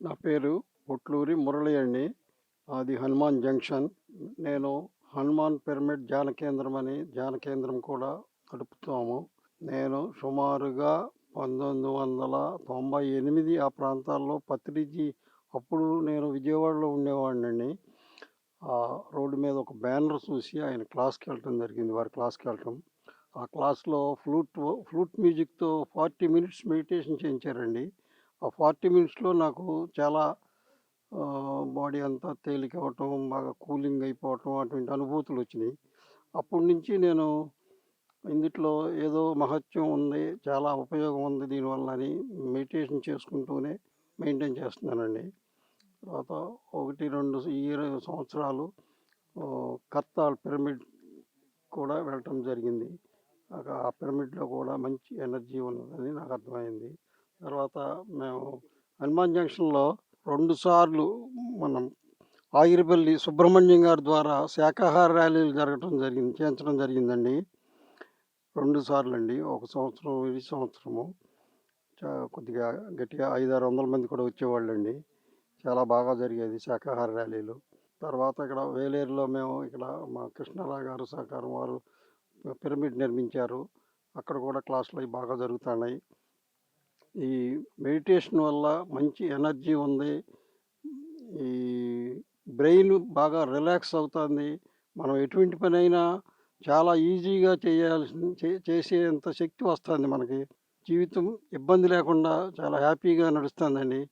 నా పేరు పొట్లూరి మురళి అండి అది హనుమాన్ జంక్షన్. నేను హనుమాన్ పిరమిడ్ ధ్యాన కేంద్రం అని ధ్యాన కేంద్రం కూడా నడుపుతాము నేను సుమారుగా పంతొమ్మిది వందల తొంభై ఎనిమిది ఆ ప్రాంతాల్లో పత్రిజీ అప్పుడు నేను విజయవాడలో ఉండేవాడినండి. ఆ రోడ్డు మీద ఒక బ్యానర్ చూసి ఆయన క్లాస్కి వెళ్ళటం జరిగింది వారి క్లాస్కి వెళ్ళటం. ఆ క్లాస్లో ఫ్లూట్ ఫ్లూట్ మ్యూజిక్తో ఫార్టీ మినిట్స్ మెడిటేషన్ చేయించారండి. ఆ ఫార్టీ మినిట్స్లో నాకు చాలా బాడీ అంతా తేలిక అవ్వటం బాగా కూలింగ్ అయిపోవటం అటువంటి అనుభూతులు వచ్చినాయి. అప్పటి నుంచి నేను ఇందుట్లో ఏదో మహత్యం ఉంది చాలా ఉపయోగం ఉంది దీనివల్ల అని మెడిటేషన్ చేసుకుంటూనే మెయింటైన్ చేస్తున్నానండి. తర్వాత ఒకటి రెండు ఇయర్ సంవత్సరాలు ఆ, కర్తాల్ పిరమిడ్ కూడా వెళ్ళటం జరిగింది. ఆ పిరమిడ్లో కూడా మంచి ఎనర్జీ ఉన్నదని నాకు అర్థమైంది. తర్వాత మేము హనుమాన్ జంక్షన్లో రెండుసార్లు మనం ఆగిరిపల్లి సుబ్రహ్మణ్యం గారి ద్వారా శాకాహార ర్యాలీలు జరగటం జరిగింది చేయించడం జరిగిందండి. రెండు సార్లు అండి ఒక సంవత్సరం ఈ సంవత్సరము. కొద్దిగా గట్టిగా ఐదు ఆరు వందల మంది కూడా వచ్చేవాళ్ళండి. చాలా బాగా జరిగేది శాఖాహార ర్యాలీలు. తర్వాత ఇక్కడ వేలేరులో మేము ఇక్కడ మా కృష్ణారావు గారు సహకారం వారు పిరమిడ్ నిర్మించారు. అక్కడ కూడా క్లాసులు అవి బాగా జరుగుతున్నాయి. ఈ మెడిటేషన్ వల్ల మంచి ఎనర్జీ ఉంది. ఈ బ్రెయిన్ బాగా రిలాక్స్ అవుతుంది. మనం ఎటువంటి పని అయినా చాలా ఈజీగా చేయాల్సిన చేసేంత శక్తి వస్తుంది మనకి. జీవితం ఇబ్బంది లేకుండా చాలా హ్యాపీగా నడుస్తుందండి.